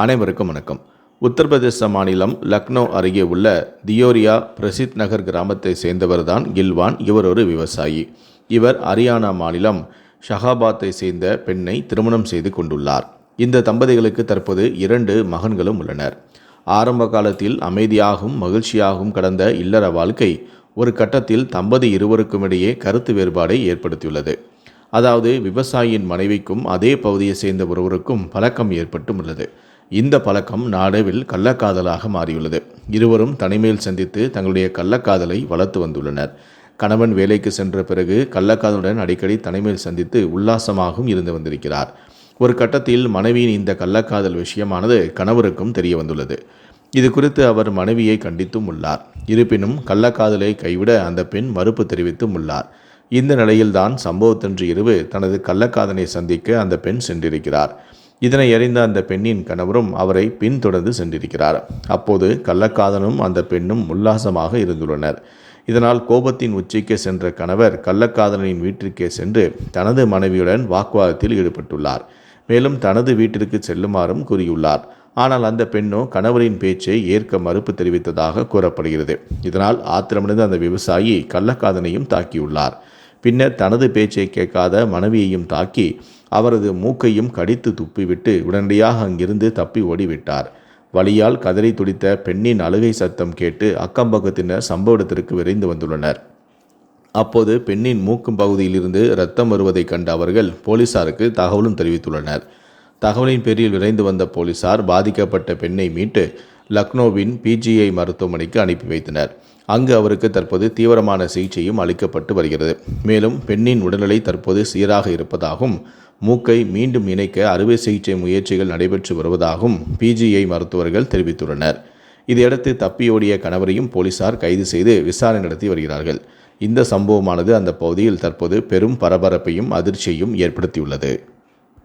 அனைவருக்கும் வணக்கம். உத்தரப்பிரதேச மாநிலம் லக்னோ அருகே உள்ள தியோரியா பிரசித் நகர் கிராமத்தை சேர்ந்தவர்தான் கில்வான். இவர் ஒரு விவசாயி. இவர் ஹரியானா மாநிலம் ஷஹாபாத்தை சேர்ந்த பெண்ணை திருமணம் செய்து கொண்டுள்ளார். இந்த தம்பதிகளுக்கு தற்போது இரண்டு மகன்களும் உள்ளனர். ஆரம்ப காலத்தில் அமைதியாகவும் மகிழ்ச்சியாகவும் கடந்த இல்லற வாழ்க்கை ஒரு கட்டத்தில் தம்பதி இருவருக்கும் இடையே கருத்து வேறுபாடை ஏற்படுத்தியுள்ளது. அதாவது விவசாயியின் மனைவிக்கும் அதே பகுதியை சேர்ந்த ஒருவருக்கும் பழக்கம் ஏற்பட்டும் உள்ளது. இந்த பழக்கம் நாடவில் கள்ளக்காதலாக மாறியுள்ளது. இருவரும் தனிமையில் சந்தித்து தங்களுடைய கள்ளக்காதலை வளர்த்து வந்துள்ளனர். கணவன் வேலைக்கு சென்ற பிறகு கள்ளக்காதலுடன் அடிக்கடி தனிமையில் சந்தித்து உல்லாசமாகவும் இருந்து வந்திருக்கிறார். ஒரு கட்டத்தில் மனைவியின் இந்த கள்ளக்காதல் விஷயமானது கணவருக்கும் தெரிய வந்துள்ளது. இது குறித்து அவர் மனைவியை கண்டித்தும் உள்ளார். இருப்பினும் கள்ளக்காதலை கைவிட அந்த பெண் மறுப்பு தெரிவித்தும் உள்ளார். இந்த நிலையில்தான் சம்பவத்தன்று இரவு தனது கள்ளக்காதனை சந்திக்க அந்த பெண் சென்றிருக்கிறார். இதனை அறிந்த அந்த பெண்ணின் கணவரும் அவரை பின்தொடர்ந்து சென்றிருக்கிறார். அப்போது கள்ளக்காதனும் அந்த பெண்ணும் உல்லாசமாக இருந்துள்ளனர். இதனால் கோபத்தின் உச்சிக்கு சென்ற கணவர் கள்ளக்காதலனின் வீட்டிற்கே சென்று தனது மனைவியுடன் வாக்குவாதத்தில் ஈடுபட்டுள்ளார். மேலும் தனது வீட்டிற்கு செல்லுமாறும் கூறியுள்ளார். ஆனால் அந்த பெண்ணோ கணவரின் பேச்சை ஏற்க மறுப்பு தெரிவித்ததாக கூறப்படுகிறது. இதனால் ஆத்திரமடைந்த அந்த விவசாயி கள்ளக்காதனையும் தாக்கியுள்ளார். பின்னர் தனது பேச்சை கேட்காத மனைவியையும் தாக்கி அவரது மூக்கையும் கடித்து துப்பிவிட்டு உடனடியாக அங்கிருந்து தப்பி ஓடிவிட்டார். வழியால் கதறி துடித்த பெண்ணின் அழுகை சத்தம் கேட்டு அக்கம்பக்கத்தினர் சம்பவ இடத்திற்கு விரைந்து வந்துள்ளனர். அப்போது பெண்ணின் மூக்கும் பகுதியிலிருந்து ரத்தம் வருவதைக் கண்ட அவர்கள் போலீசாருக்கு தகவலும் தெரிவித்துள்ளனர். தகவலின் பேரில் விரைந்து வந்த போலீசார் பாதிக்கப்பட்ட பெண்ணை மீட்டு லக்னோவின் பிஜிஐ மருத்துவமனைக்கு அனுப்பி வைத்தனர். அங்கு அவருக்கு தற்போது தீவிரமான சிகிச்சையும் அளிக்கப்பட்டு வருகிறது. மேலும் பெண்ணின் உடல்நிலை தற்போது சீராக இருப்பதாகவும் மூக்கை மீண்டும் இணைக்க அறுவை சிகிச்சை முயற்சிகள் நடைபெற்று வருவதாகவும் பிஜிஐ மருத்துவர்கள் தெரிவித்துள்ளனர். இதையடுத்து தப்பியோடிய கணவரையும் போலீசார் கைது செய்து விசாரணை நடத்தி வருகிறார்கள். இந்த சம்பவமானது அந்த பகுதியில் தற்போது பெரும் பரபரப்பையும் அதிர்ச்சியையும் ஏற்படுத்தியுள்ளது.